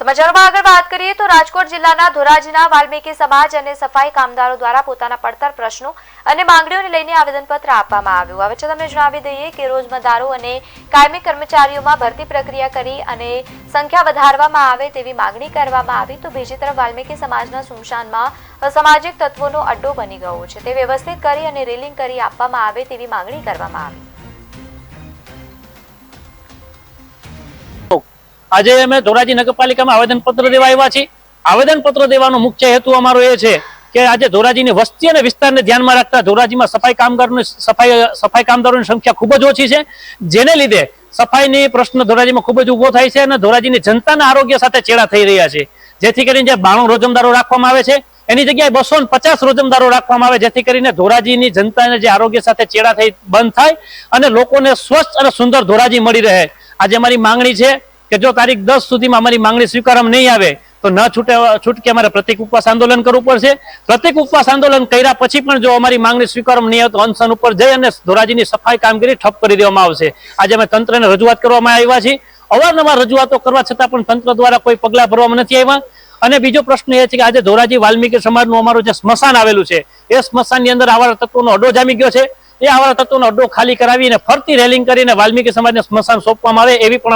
સમાચારમાં આગળ વાત કરીએ તો રાજકોટ જિલ્લાના ધોરાજીના વાલ્મીકી સમાજ અને સફાઈ કામદારો દ્વારા પોતાના પડતર પ્રશ્નો અને માંગણીઓને લઈને આવેદનપત્ર આપવામાં આવ્યું. હવે તમે જણાવી દઈએ કે રોજમદારો અને કાયમી કર્મચારીઓમાં ભરતી પ્રક્રિયા કરી અને સંખ્યા વધારવામાં આવે તેવી માંગણી કરવામાં આવી તો બીજી તરફ વાલ્મીકી સમાજના સુમશાનમાં અસામાજિક તત્વોનો અડ્ડો બની ગયો છે. તે વ્યવસ્થિત કરી અને રેલિંગ કરી આપવામાં આવે તેવી માંગણી કરવામાં આવી. આજે અમે ધોરાજી નગરપાલિકામાં આવેદનપત્ર દેવા આવ્યા છીએ. આવેદનપત્ર દેવાનો મુખ્ય હેતુ અમારો એ છે કે આજે ધોરાજીની વસ્તી અને વિસ્તારને ધ્યાનમાં રાખતા ધોરાજીમાં સફાઈ કામદારોની સફાઈ સફાઈ કામદારોની સંખ્યા ખૂબ જ ઓછી છે. જેને લીધે સફાઈની પ્રશ્ન ધોરાજીમાં ખૂબ જ ઊભો થાય છે અને ધોરાજીની જનતાના આરોગ્ય સાથે ચેડા થઈ રહ્યા છે. જેથી કરીને જે બાણું રોજમદારો રાખવામાં આવે છે, એની જગ્યાએ બસો પચાસ રોજમદારો રાખવામાં આવે, જેથી કરીને ધોરાજીની જનતાને જે આરોગ્ય સાથે ચેડા થઈ બંધ થાય અને લોકોને સ્વચ્છ અને સુંદર ધોરાજી મળી રહે. આજે અમારી માંગણી છે કે જો તારીખ દસ સુધીમાં અમારી માંગણી સ્વીકારવામાં નહીં આવે, તો ન છૂટે, છૂટકે અમારે પ્રતિક ઉપવાસ આંદોલન કરવું પડશે. પ્રતિક ઉપવાસ આંદોલન કર્યા પછી પણ જો અમારી માંગણી સ્વીકારવામાં નહીં આવે, તો અનશન ઉપર જઈ અને ધોરાજીની સફાઈ કામગીરી ઠપ કરી દેવામાં આવશે. આજે અમે તંત્રને રજૂઆત કરવામાં આવ્યા છીએ. અવારનવાર રજૂઆતો કરવા છતાં પણ તંત્ર દ્વારા કોઈ પગલાં ભરવામાં નથી આવ્યા. અને બીજો પ્રશ્ન એ છે કે આજે ધોરાજી વાલ્મીકી સમાજનું અમારું જે સ્મશાન આવેલું છે, એ સ્મશાનની અંદર આવા તત્વોનો અડ્ડો જામી ગયો છે. એ આવા તત્વોનો અડ્ડો ખાલી કરાવીને ફરતી રેલિંગ કરીને વાલ્મીકી સમાજને સ્મશાન સોંપવામાં આવે એવી પણ